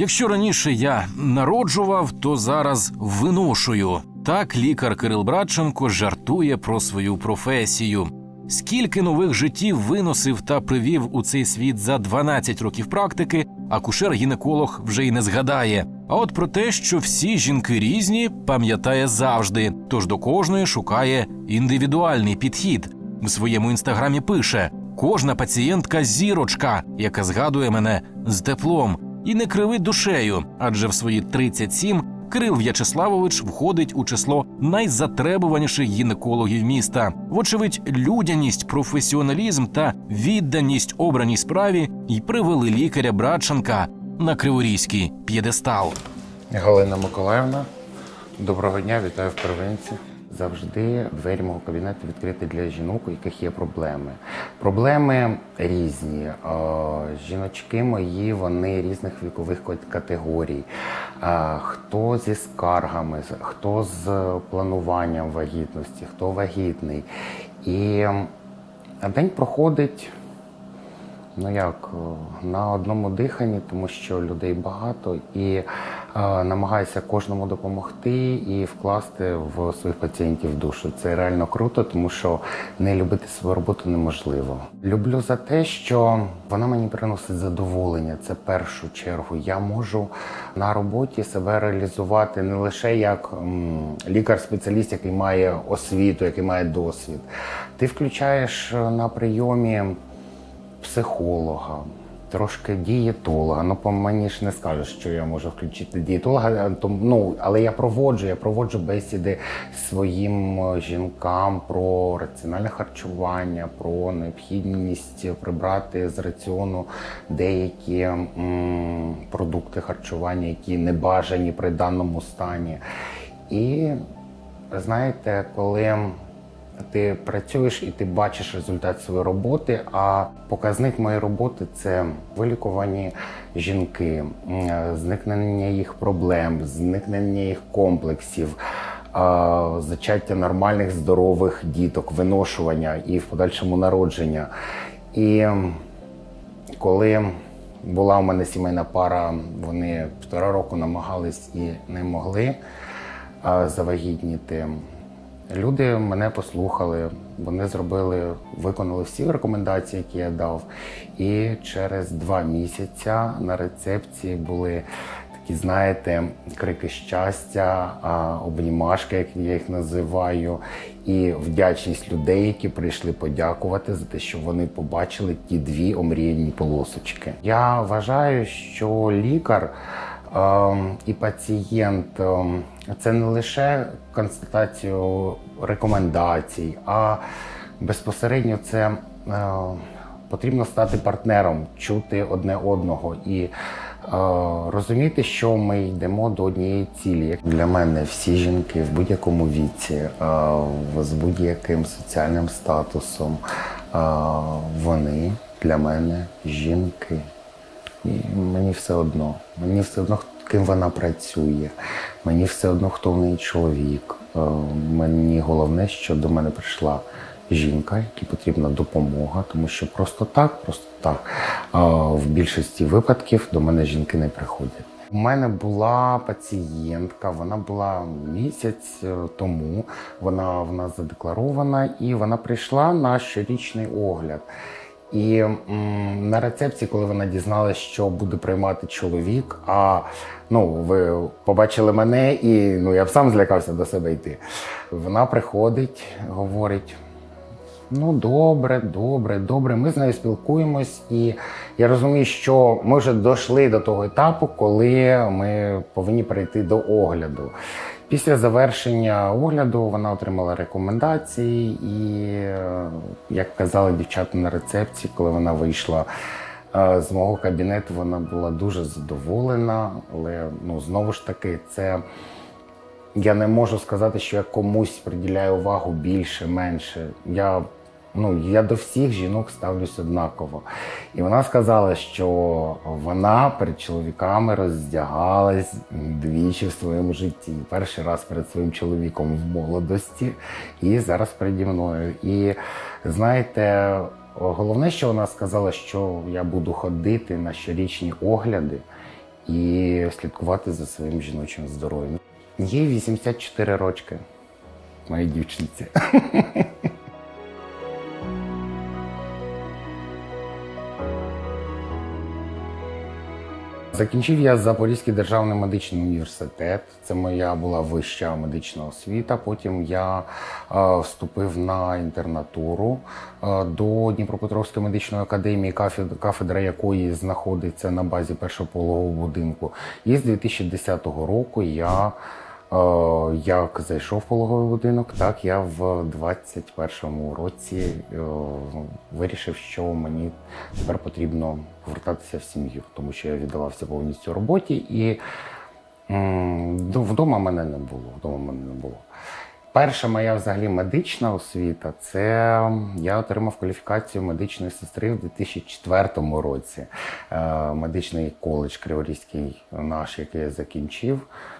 Якщо раніше я народжував, то зараз виношую. Так лікар Кирил Братченко жартує про свою професію. Скільки нових життів виносив та привів у цей світ за 12 років практики, акушер-гінеколог вже й не згадає. А от про те, що всі жінки різні, пам'ятає завжди. Тож до кожної шукає індивідуальний підхід. В своєму інстаграмі пише: кожна пацієнтка зірочка, яка згадує мене з теплом, і не кривить душею, адже в свої 37 Кирил В'ячеславович входить у число найзатребуваніших гінекологів міста. Вочевидь, людяність, професіоналізм та відданість обраній справі й привели лікаря Братченка на Криворізький п'єдестал. Галина Миколаївна, доброго дня, вітаю в первинці. Завжди двері мого кабінету відкриті для жінок, у яких є проблеми. Проблеми різні. Е, Жіночки мої, вони різних вікових категорій. Е, Хто зі скаргами, хто з плануванням вагітності, хто вагітний. І день проходить Ну як е, на одному диханні, тому що людей багато, і намагаюся кожному допомогти і вкласти в своїх пацієнтів душу. Це реально круто, тому що не любити свою роботу неможливо. Люблю за те, що вона мені приносить задоволення. Це першу чергу. Я можу на роботі себе реалізувати не лише як лікар-спеціаліст, який має освіту, який має досвід. Ти включаєш е, на прийомі психолога, трошки дієтолога. Ну, по мені ж не скажеш, що я можу включити дієтолога. то- Ну, але я проводжу, я проводжу бесіди своїм е, жінкам про раціональне харчування, про необхідність прибрати з раціону деякі м, продукти харчування, які не бажані при даному стані. І знаєте, коли ти працюєш і ти бачиш результат своєї роботи. А показник моєї роботи це вилікувані жінки, зникнення їх проблем, зникнення їх комплексів. Зачаття нормальних здорових діток, виношування і в подальшому народження. І коли була у мене сімейна пара, вони півтора року намагались і не могли завагітніти. Люди мене послухали, вони зробили, виконали всі рекомендації, які я дав. І через два місяці на рецепції були такі, знаєте, крики щастя, обнімашки, як я їх називаю, і вдячність людей, які прийшли подякувати за те, що вони побачили ті дві омріяні полосочки. Я вважаю, що лікар. Ем, і пацієнт ем, це не лише констатацію рекомендацій, а безпосередньо це е, потрібно стати партнером, чути одне одного і е, розуміти, що ми йдемо до однієї цілі. Для мене всі жінки в будь-якому віці, е, з будь-яким соціальним статусом, вони для мене жінки. І мені все одно. Мені все одно, ким вона працює. Мені все одно, хто в неї чоловік. Е, Мені головне, що до мене прийшла жінка, якій потрібна допомога, тому що просто так, просто так. е, В більшості випадків до мене жінки не приходять. У мене була пацієнтка, вона була місяць е, тому. Вона в нас задекларована, і вона прийшла на щорічний огляд. І м, на рецепції, коли вона дізналася, що буде приймати чоловік, а ну ви побачили мене, і ну я б сам злякався до себе йти. Вона приходить, говорить: ну добре, добре, добре. Ми з нею спілкуємось, і я розумію, що ми вже дійшли до того етапу, коли ми повинні прийти до огляду. Після завершення огляду вона отримала рекомендації, і е, як казали дівчата на рецепції, коли вона вийшла е, з мого кабінету, вона була дуже задоволена. Але ну знову ж таки, це я не можу сказати, що я комусь приділяю увагу більше, менше. Я, ну, я до всіх жінок ставлюсь однаково. І вона сказала, що вона перед чоловіками роздягалась двічі в своєму житті. Перший раз перед своїм чоловіком в молодості, і зараз переді мною. І знаєте, головне, що вона сказала, що я буду ходити на щорічні огляди. і слідкувати за своїм жіночим здоров'ям. Їй 84 рочки, моїй дівчинці. Закінчив я Запорізький державний медичний університет. Це моя була вища медична освіта. Потім я е, вступив на інтернатуру е, до Дніпропетровської медичної академії, кафедра, якої знаходиться на базі першопологового будинку. І з 2010 року я Як зайшов в пологовий будинок, так я в 21-му році е, вирішив, що мені тепер потрібно повертатися в сім'ю, тому що я віддавався повністю роботі, і вдома мене не було. Вдома мене не було. Перша моя взагалі медична освіта це я отримав кваліфікацію медичної сестри в 2004 році. Е, Медичний коледж Криворізький наш, який я закінчив, е,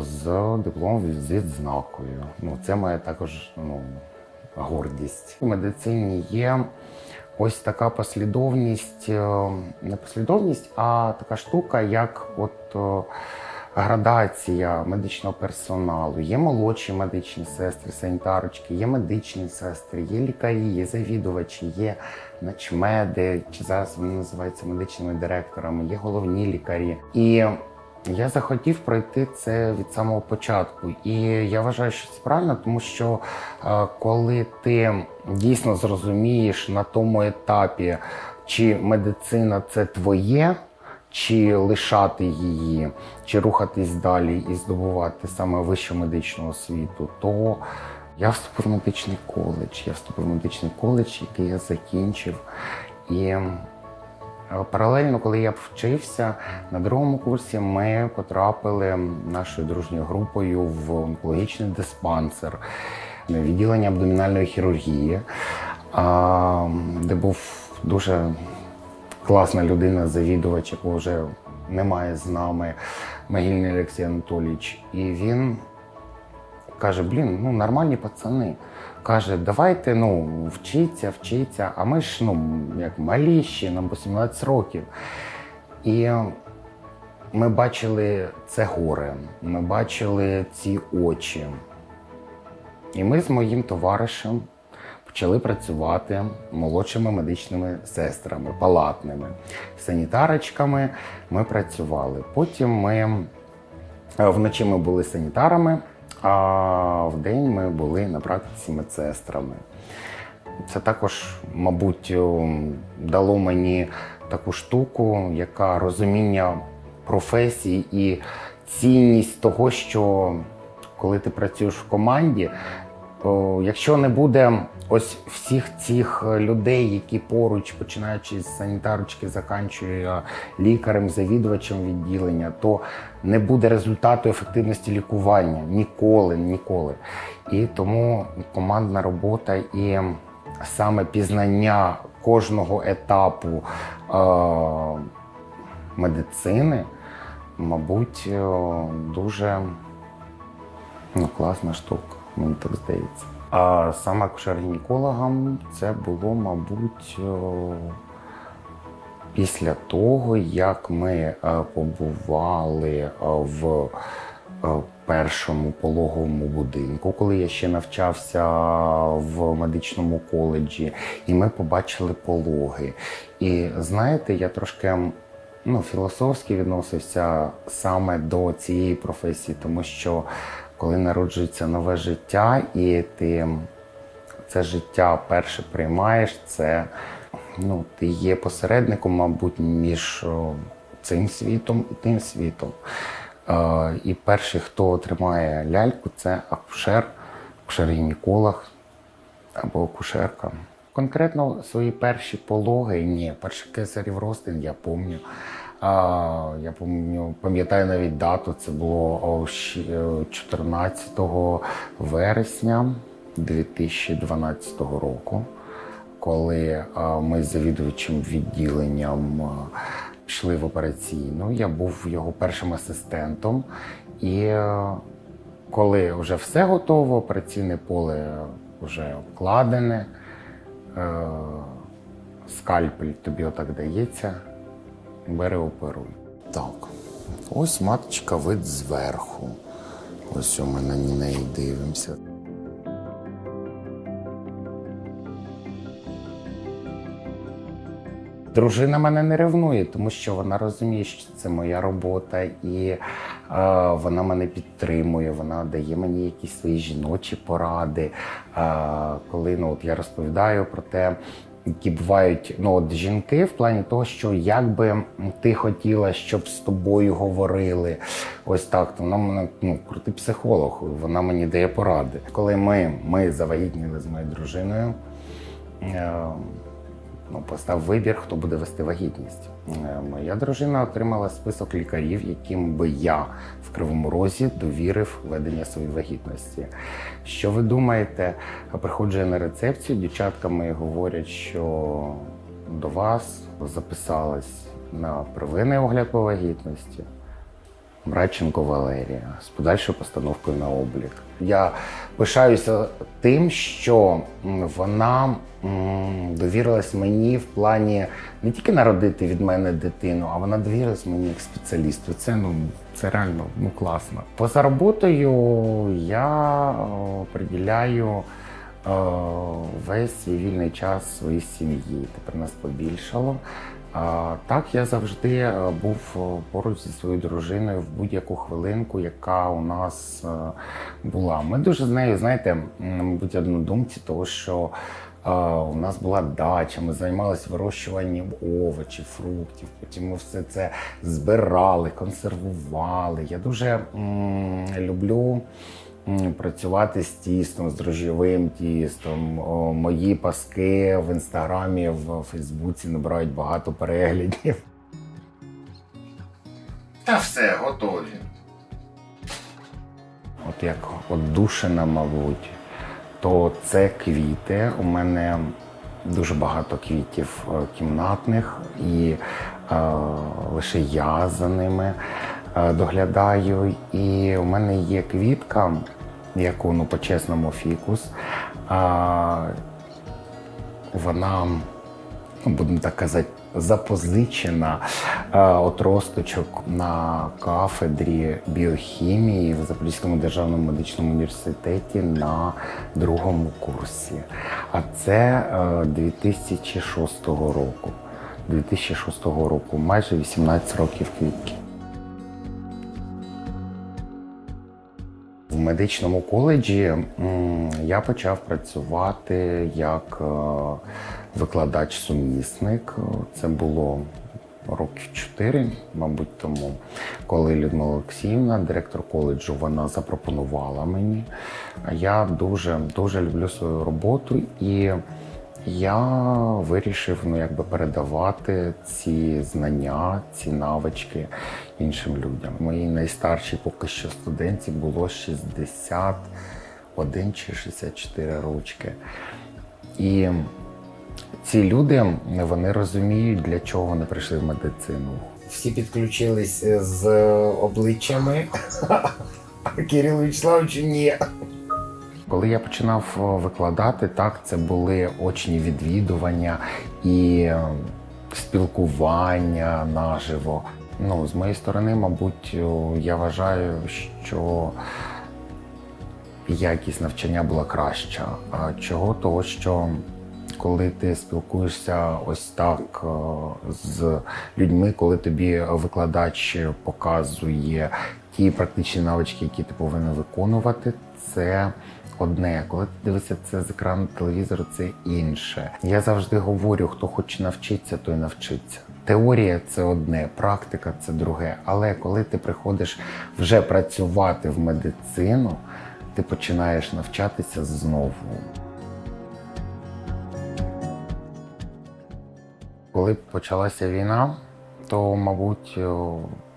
з дипломом з відзнакою. Ну, це моя також ну, гордість. У медицині є ось така послідовність, е, не послідовність, а така штука, як от. е, градація медичного персоналу. Є молодші медичні сестри, санітарочки, є медичні сестри, є лікарі, є завідувачі, є начмеди, чи зараз вони називаються медичними директорами, є головні лікарі. І я захотів пройти це від самого початку. І я вважаю, що це правильно, тому що е, коли ти дійсно зрозумієш на тому етапі, чи медицина це твоє чи лишати її, чи рухатись далі і здобувати саме вищу медичну освіту, то я вступив в медичний коледж. Я вступив в медичний коледж, який я закінчив. І паралельно, коли я вчився на другому курсі, ми потрапили нашою дружньою групою в онкологічний диспансер, відділення абдомінальної хірургії, де був дуже класна людина, завідувач, якого вже немає з нами, Могильний Олексій Анатолійович. І він каже: блін, ну нормальні пацани. Каже, давайте ну, вчіться, вчіться. А ми ж ну, як малі ще, нам по 17 років. І ми бачили це горе, ми бачили ці очі. І ми з моїм товаришем почали працювати молодшими медичними сестрами, палатними, санітарочками. Ми працювали. Потім ми е, вночі ми були санітарами, а в день ми були на практиці медсестрами. Це також, мабуть, дало мені таку штуку, яка розуміння професії і цінність того, що коли ти працюєш в команді, якщо не буде ось всіх цих людей, які поруч, починаючи з санітарочки, заканчує лікарем, завідувачем відділення, то не буде результату ефективності лікування ніколи, ніколи. І тому командна робота і саме пізнання кожного етапу е, медицини, мабуть, е, дуже ну, класна штука, мені так здається. А саме акушер-гінекологам це було, мабуть, після того, як ми е, побували е, в е, першому пологовому будинку, коли я ще навчався в медичному коледжі, і ми побачили пологи. І знаєте, я трошки ну, філософськи відносився саме до цієї професії, тому що коли народжується нове життя, і ти це життя перше приймаєш, це ну, ти є посередником, мабуть, між цим світом і тим світом. Е, і перший, хто отримає ляльку, це акушер, акушер-гінеколог або акушерка. Конкретно свої перші пологи, ні, перший кесарів розтин я пам'ятаю. Я пам'ятаю, навіть дату, це було о, щ- е, 14 вересня 2012 року, коли ми з завідувачем відділенням а, пішли в операційну. Я був його першим асистентом. І е, коли вже все готово, операційне поле вже обкладене, е, скальпель тобі отак дається, бери оперуй. Так. Ось маточка вид зверху. Ось ми на неї дивимося. Дружина мене не ревнує, тому що вона розуміє, що це моя робота, і е, вона мене підтримує, вона дає мені якісь свої жіночі поради. Е, коли ну, от я розповідаю про те, які бувають ну, от жінки в плані того, що як би ти хотіла, щоб з тобою говорили, ось так, то вона мене ну, крутий психолог, вона мені дає поради. Коли ми, ми завагітніли з моєю дружиною. Е, ну, постав вибір, хто буде вести вагітність. Е, Моя дружина отримала список лікарів, яким би я в Кривому Розі довірив ведення своєї вагітності. Що ви думаєте? Приходжу я на рецепцію, дівчатка мої говорять, що до вас записалась на первинний огляд по вагітності. Братченко Валерія з подальшою постановкою на облік. Я пишаюся тим, що вона довірилась мені в плані не тільки народити від мене дитину, а вона довірилась мені як спеціалісту. Це ну це реально ну класно. Поза роботою я приділяю е, весь свій вільний час своїй сім'ї. Тепер нас побільшало. Так, я завжди е, був е, поруч зі своєю дружиною в будь-яку хвилинку, яка у нас е, була. Ми дуже з нею, знаєте, мабуть, однодумці, тому що у нас була дача, ми займалися вирощуванням овочів, фруктів. Потім ми все це збирали, консервували. Я дуже м, люблю. Працювати з тістом, з дрожжєвим тістом. Мої паски в інстаграмі, в Фейсбуці набирають багато переглядів. Та все, готові. От як одушина, мабуть, то це квіти. У мене дуже багато квітів е, кімнатних, і е, лише я за ними е, доглядаю. І у мене є квітка, яку ну, по-чесному фікус. А, вона, ну, будемо так казати, запозичена е, от росточок на кафедрі біохімії в Запорізькому державному медичному університеті на другому курсі. А це е, 2006 року. 2006 року, майже 18 років квітки. В медичному коледжі я почав працювати як е, викладач-сумісник. Це було років чотири, мабуть, тому, коли Людмила Олексіївна, директор коледжу, вона запропонувала мені. Я дуже дуже люблю свою роботу і я вирішив ну, якби передавати ці знання, ці навички іншим людям. Моїй найстаршій поки що студентці було 61 чи 64 рочки. І ці люди вони розуміють, для чого вони прийшли в медицину. Всі підключились з обличчями, а Кирилу Вячеславовичу ні. Коли я починав е, викладати, так це були очні відвідування і е, спілкування наживо. Ну, з моєї сторони, мабуть, я вважаю, що якість навчання була краща. Чого? Того, що коли ти спілкуєшся ось так е, з людьми, коли тобі викладач показує ті практичні навички, які ти повинен виконувати, це одне. Коли ти дивишся це з екрану телевізору, це інше. Я завжди говорю: хто хоче навчитися, той навчиться. Теорія це одне, практика це друге. Але коли ти приходиш вже працювати в медицину, ти починаєш навчатися знову. Коли почалася війна, то, мабуть,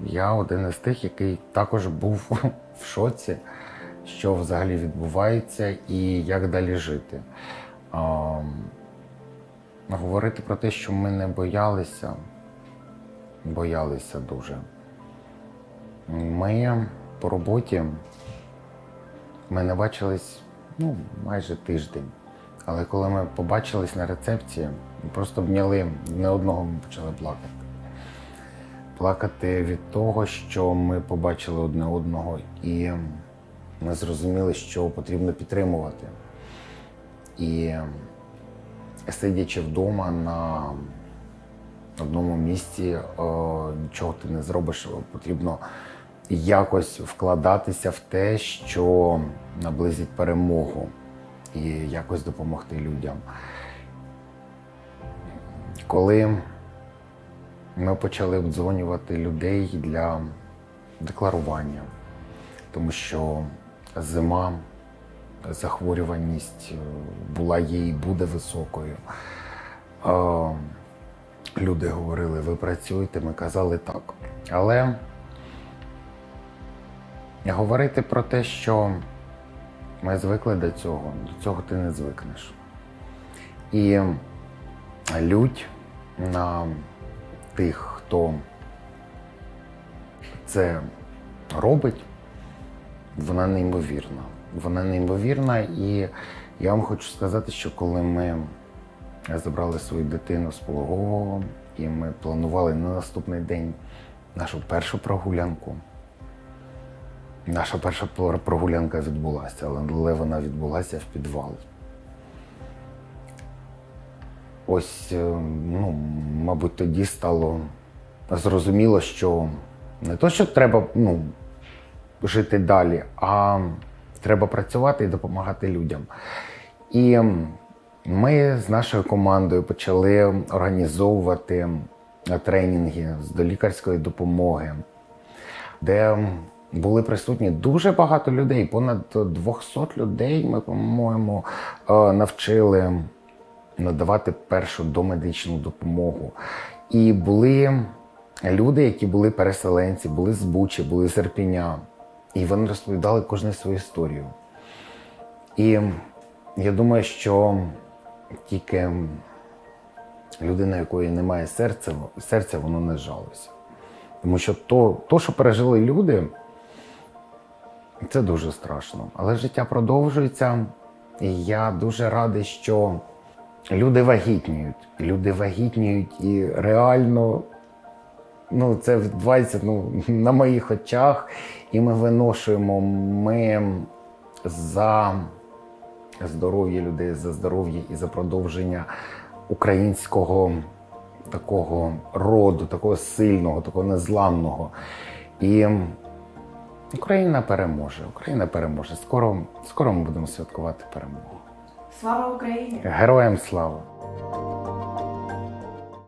я один із тих, який також був в шоці, що взагалі відбувається і як далі жити. Говорити про те, що ми не боялися, боялися дуже. Ми по роботі ми не бачились ну, майже тиждень. Але коли ми побачились на рецепції, ми просто обняли не одного ми почали плакати. Плакати від того, що ми побачили одне одного, і ми зрозуміли, що потрібно підтримувати. І сидячи вдома на одному місці, е, нічого ти не зробиш, потрібно якось вкладатися в те, що наблизить перемогу, і якось допомогти людям. Коли ми почали обдзвонювати людей для декларування, тому що зима, захворюваність е, була є і буде високою. Е, Люди говорили, ви працюєте, ми казали так. Але говорити про те, що ми звикли до цього, до цього ти не звикнеш. І лють на тих, хто це робить, вона неймовірна. Вона неймовірна, і я вам хочу сказати, що коли ми забрали свою дитину з пологового, і ми планували на наступний день нашу першу прогулянку. Наша перша прогулянка відбулася, але вона відбулася в підвал. Ось, е, ну, мабуть, тоді стало зрозуміло, що не то, що треба ну, жити далі, а треба працювати і допомагати людям. І ми з нашою командою почали організовувати тренінги з долікарської допомоги, де були присутні дуже багато людей, понад 200 людей. Ми, по-моєму, е, навчили надавати першу домедичну допомогу. І були люди, які були переселенці, були з Бучі, були з Ірпіня. І вони розповідали кожну свою історію. І я думаю, що тільки людина, якої немає серця, серця воно не жалося. Тому що то, то, що пережили люди, це дуже страшно. Але життя продовжується, і я дуже радий, що люди вагітніють. Люди вагітніють і реально ну, це відбувається ну, на моїх очах, і ми виношуємо. Ми за здоров'я людей, за здоров'я і за продовження українського такого роду, такого сильного, такого незламного. І Україна переможе. Україна переможе. Скоро, скоро ми будемо святкувати перемогу. Слава Україні! Героям слава!